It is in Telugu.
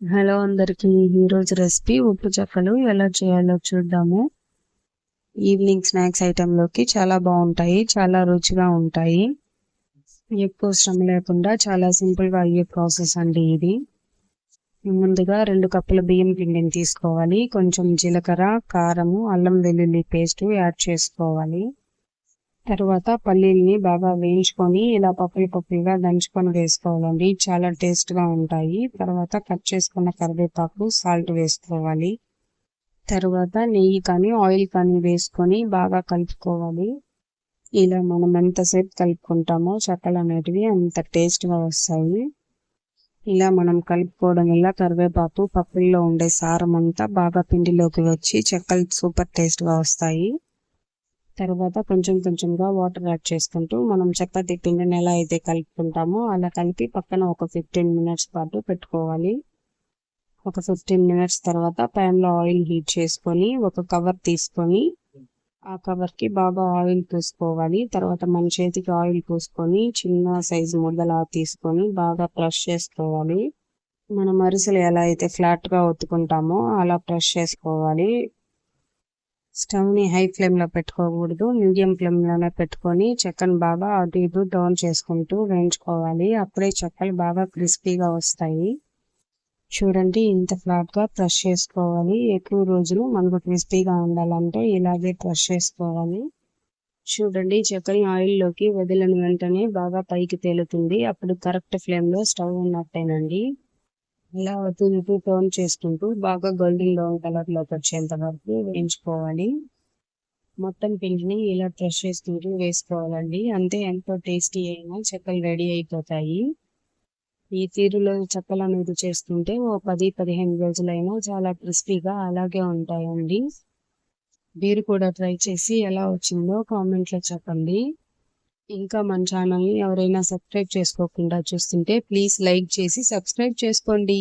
హలో అందరికీ ఈరోజు రెసిపీ ఉప్పు చెక్కలు ఎలా చేయాలో చూద్దాము. ఈవినింగ్ స్నాక్స్ ఐటెంలోకి చాలా బాగుంటాయి చాలా రుచిగా ఉంటాయి. ఎక్కువ శ్రమ లేకుండా చాలా సింపుల్గా అయ్యే ప్రాసెస్ అండి ఇది. ముందుగా రెండు కప్పుల బియ్యం పిండిని తీసుకోవాలి కొంచెం జీలకర్ర కారము అల్లం వెల్లుల్లి పేస్ట్ యాడ్ చేసుకోవాలి. తర్వాత పల్లీల్ని బాగా వేయించుకొని ఇలా పప్పులు పప్పులుగా దంచుకొని వేసుకోవాలండి. చాలా టేస్ట్గా ఉంటాయి. తర్వాత కట్ చేసుకున్న కరివేపాకు సాల్ట్ వేసుకోవాలి. తర్వాత నెయ్యి కానీ ఆయిల్ కానీ వేసుకొని బాగా కలుపుకోవాలి. ఇలా మనం ఎంతసేపు కలుపుకుంటామో చెక్కలు అనేటివి అంత టేస్ట్గా వస్తాయి. ఇలా మనం కలుపుకోవడం వల్ల కరివేపాకు పప్పుల్లో ఉండే సారం అంతా బాగా పిండిలోకి వచ్చి చెక్కలు సూపర్ టేస్ట్గా వస్తాయి. తర్వాత కొంచెం కొంచెంగా వాటర్ యాడ్ చేసుకుంటూ మనం చపాతీ పిండిని ఎలా అయితే కలుపుకుంటామో అలా కలిపి పక్కన ఒక ఫిఫ్టీన్ మినిట్స్ పాటు పెట్టుకోవాలి. ఒక ఫిఫ్టీన్ మినిట్స్ తర్వాత ప్యాన్లో ఆయిల్ హీట్ చేసుకొని ఒక కవర్ తీసుకొని ఆ కవర్కి బాగా ఆయిల్ పూసుకోవాలి. తర్వాత మన చేతికి ఆయిల్ పూసుకొని చిన్న సైజు ముద్దలా తీసుకొని బాగా ప్రెష్ చేసుకోవాలి. మనం అరిసెలు ఎలా అయితే ఫ్లాట్గా ఒత్తుకుంటామో అలా ప్రెష్ చేసుకోవాలి. స్టవ్ని హై ఫ్లేమ్లో పెట్టుకోకూడదు మీడియం ఫ్లేమ్లోనే పెట్టుకొని చెక్కను బాగా అటు ఇటు డౌన్ చేసుకుంటూ వేయించుకోవాలి. అప్పుడే చెక్కలు బాగా క్రిస్పీగా వస్తాయి. చూడండి ఇంత ఫ్లాట్గా ప్రెష్ చేసుకోవాలి. ఎక్కువ రోజులు మనకు క్రిస్పీగా ఉండాలంటే ఇలాగే ప్రెష్ చేసుకోవాలి. చూడండి చెక్కని ఆయిల్లోకి వదిలిన వెంటనే బాగా పైకి తేలుతుంది. అప్పుడు కరెక్ట్ ఫ్లేమ్లో స్టవ్ ఉన్నట్టేనండి. ఇలా అటు ఇటు టర్న్ చేసుకుంటూ బాగా గోల్డెన్ బ్రౌన్ కలర్లోకి వచ్చేంత వరకు వేయించుకోవాలి. మొత్తం పిండిని ఇలా ప్రెష్ చేసుకుంటూ వేసుకోవాలండి. అంతే ఎంతో టేస్టీ అయినా చెక్కలు రెడీ అయిపోతాయి. ఈ తీరులో చెక్కలు అనేది చేసుకుంటే ఓ పది పదిహేను రోజులైనా చాలా క్రిస్పీగా అలాగే ఉంటాయండి. మీరు కూడా ట్రై చేసి ఎలా వచ్చిందో కామెంట్లో చెప్పండి. ఇంకా మన ఛానల్ని ఎవరైనా సబ్స్క్రైబ్ చేసుకోకుండా చూస్తుంటే ప్లీజ్ లైక్ చేసి సబ్స్క్రైబ్ చేసుకోండి